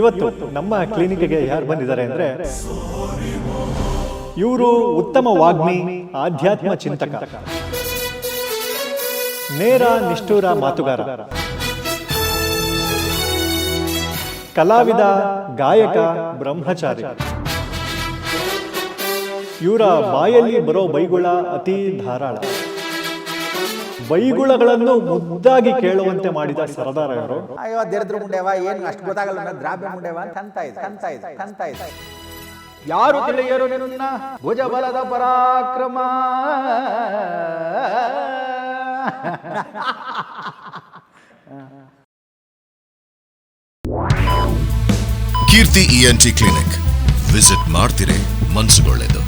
ಇವತ್ತು ನಮ್ಮ ಕ್ಲಿನಿಕ್ಗೆ ಯಾರು ಬಂದಿದ್ದಾರೆ ಅಂದ್ರೆ ಇವರು ಉತ್ತಮ ವಾಗ್ಮಿ, ಆಧ್ಯಾತ್ಮ ಚಿಂತಕ. ನೇರ ನಿಷ್ಠೂರ ಮಾತುಗಾರ. ಕಲಾವಿದ, ಗಾಯಕ, ಬ್ರಹ್ಮಚಾರಿ. ಇವರ ಬಾಯಲ್ಲಿ ಬರೋ ಬೈಗುಳ ಅತಿ ಧಾರಾಳ. ಬೈಗುಳಗಳನ್ನು ಮುದ್ದಾಗಿ ಕೇಳುವಂತೆ ಮಾಡಿದ ಸರದಾರ ಅವರು ಅಯ್ಯೋ ದರಿದ್ರ ಮುಂಡೆವ ಏನು ಅಷ್ಟು ಗೊತ್ತಾಗಲ್ಲ ದ್ರಾಬ್ಯ ಮುಂಡೆವ ಅಂತ ಅಂತ ಇದೆ ಅಂತ ಇದೆ ಅಂತ ಇದೆ ಯಾರು ತಿಳಿಯರು ನಿನ್ನ ಭುಜಬಲದ ಪರಾಕ್ರಮ? Keerthi ENT clinic. ವಿಸಿಟ್ ಮಾಡ್ತಿರೇ ಮನ್ಸುಗೊಳ್ಳೆದು.